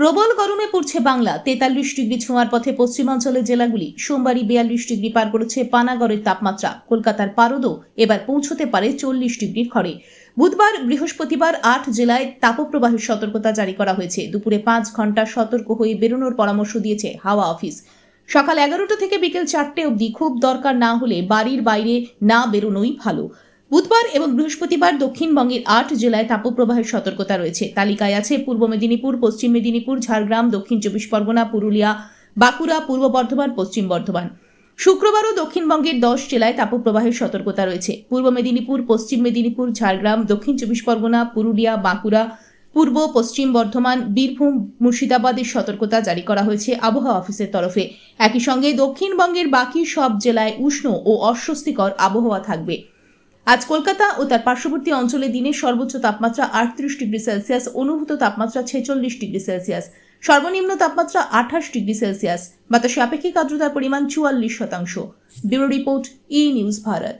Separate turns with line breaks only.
প্রবল গরমে পড়ছে বাংলা। তেতাল্লিশ ডিগ্রি ছোঁয়ার পথে পশ্চিমাঞ্চলের জেলাগুলি সোমবারই বিয়াল্লিশ ডিগ্রি পার করেছে পানাগড়ের তাপমাত্রা। কলকাতার পারদও এবার পৌঁছতে পারে চল্লিশ ডিগ্রির ঘরে বুধবার, বৃহস্পতিবার আট জেলায় তাপপ্রবাহের সতর্কতা জারি করা হয়েছে। দুপুরে পাঁচ ঘণ্টা সতর্ক হয়ে বেরোনোর পরামর্শ দিয়েছে হাওয়া অফিস। সকাল এগারোটা থেকে বিকেল চারটে অবধি খুব দরকার না হলে বাড়ির বাইরে না বেরোনোই ভালো। বুধবার এবং বৃহস্পতিবার দক্ষিণবঙ্গের আট জেলায় তাপপ্রবাহের সতর্কতা রয়েছে। তালিকায় আছে পূর্ব মেদিনীপুর, পশ্চিম মেদিনীপুর, ঝাড়গ্রাম, দক্ষিণ চব্বিশ পরগনা, পুরুলিয়া, বাঁকুড়া, পূর্ব বর্ধমান, পশ্চিম বর্ধমান। শুক্রবারও দক্ষিণবঙ্গের দশ জেলায় তাপপ্রবাহের সতর্কতা রয়েছে। পূর্ব মেদিনীপুর, পশ্চিম মেদিনীপুর, ঝাড়গ্রাম, দক্ষিণ চব্বিশ পরগনা, পুরুলিয়া, বাঁকুড়া, পূর্ব, পশ্চিম বর্ধমান, বীরভূম, মুর্শিদাবাদের সতর্কতা জারি করা হয়েছে আবহাওয়া অফিসের তরফে। একই সঙ্গে দক্ষিণবঙ্গের বাকি সব জেলায় উষ্ণ ও অস্বস্তিকর আবহাওয়া থাকবে। আজ কলকাতা ও তার পার্শ্ববর্তী অঞ্চলে দিনের সর্বোচ্চ তাপমাত্রা আটত্রিশ ডিগ্রি সেলসিয়াস, অনুভূত তাপমাত্রা ছেচল্লিশ ডিগ্রি সেলসিয়াস। সর্বনিম্ন তাপমাত্রা আঠাশ ডিগ্রি সেলসিয়াস। বাতাসে আপেক্ষিক আর্দ্রতার পরিমাণ চুয়াল্লিশ শতাংশ। Bureau report, E news Bharat.